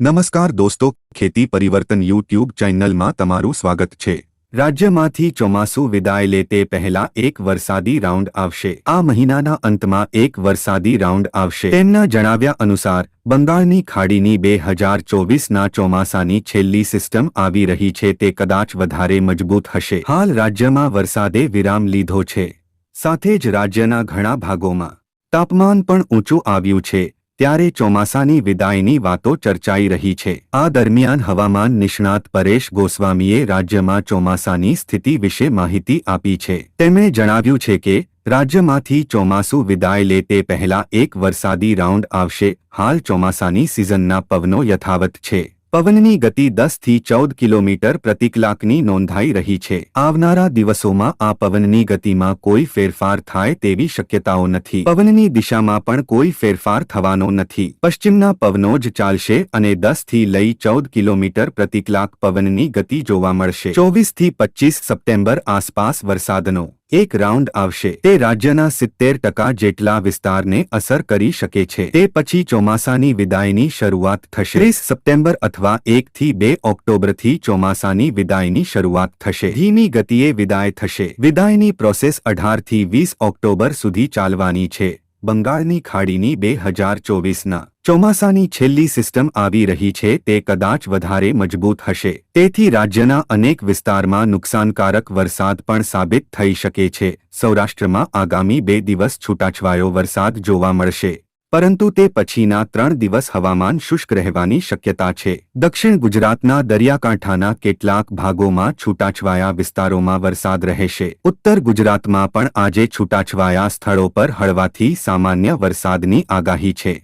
નમસ્કાર દોસ્તો, ખેતી પરિવર્તન યુટ્યુબ ચેનલમાં તમારું સ્વાગત છે. રાજ્યમાંથી ચોમાસું વિદાય લે તે પહેલા એક વરસાદી રાઉન્ડ આવશે. આ મહિનાના અંતમાં એક વરસાદી રાઉન્ડ આવશે. તેમના જણાવ્યા અનુસાર, બંગાળની ખાડીની બે હજાર ચોવીસના ચોમાસાની છેલ્લી સિસ્ટમ આવી રહી છે તે કદાચ વધારે મજબૂત હશે. હાલ રાજ્યમાં વરસાદે વિરામ લીધો છે. સાથે જ રાજ્યના ઘણા ભાગોમાં તાપમાન પણ ઊંચું આવ્યું છે. ત્યારે ચોમાસાની વિદાયની વાતો ચર્ચાઈ રહી છે. આ દરમિયાન હવામાન નિષ્ણાત પરેશ ગોસ્વામીએ રાજ્યમાં ચોમાસાની સ્થિતિ વિશે માહિતી આપી છે. તેમણે જણાવ્યું છે કે, રાજ્યમાંથી ચોમાસું વિદાય લે તે પહેલા એક વરસાદી રાઉન્ડ આવશે. હાલ ચોમાસાની સિઝનના પવનો યથાવત છે. પવનની ગતિ દસથી ચૌદ કિલોમીટર પ્રતિ કલાકની નોંધાઈ રહી છે. આવનારા દિવસોમાં આ પવનની ગતિમાં કોઈ ફેરફાર થાય તેવી શક્યતાઓ નથી. પવનની દિશામાં પણ કોઈ ફેરફાર થવાનો નથી. પશ્ચિમના પવનો જ ચાલશે અને દસથી લઈ ચૌદ કિલોમીટર પ્રતિ કલાક પવનની ગતિ જોવા મળશે. ચોવીસથી પચીસ સપ્ટેમ્બર આસપાસ વરસાદનો એક રાઉન્ડ આવશે. તે રાજ્યના સિત્તેર ટકા જેટલા વિસ્તારને અસર કરી શકે છે. તે પછી ચોમાસાની વિદાયની શરૂઆત થશે. ત્રીસ સપ્ટેમ્બર અથવા એકથી બે ઓક્ટોબરથી ચોમાસાની વિદાયની શરૂઆત થશે. ધીમી ગતિએ વિદાય થશે. વિદાયની પ્રોસેસ અઢારથી વીસ ઓક્ટોબર સુધી ચાલવાની છે. બંગાળની ખાડીની બે હજાર ચોવીસના ચોમાસાની છેલ્લી સિસ્ટમ આવી રહી છે, તે કદાચ વધારે મજબૂત હશે. તેથી રાજ્યના અનેક વિસ્તારમાં નુકસાનકારક વરસાદ પણ સાબિત થઈ શકે છે. સૌરાષ્ટ્રમાં આગામી બે દિવસ છૂટાછવાયો વરસાદ જોવા મળશે. પરંતુ તે પછીના ત્રણ દિવસ હવામાન શુષ્ક રહેવાની શક્યતા છે. દક્ષિણ ગુજરાતના દરિયાકાંઠાના કેટલાક ભાગોમાં છૂટાછવાયા વિસ્તારોમાં વરસાદ રહેશે. ઉત્તર ગુજરાતમાં પણ આજે છૂટાછવાયા સ્થળો પર હળવાથી સામાન્ય વરસાદની આગાહી છે.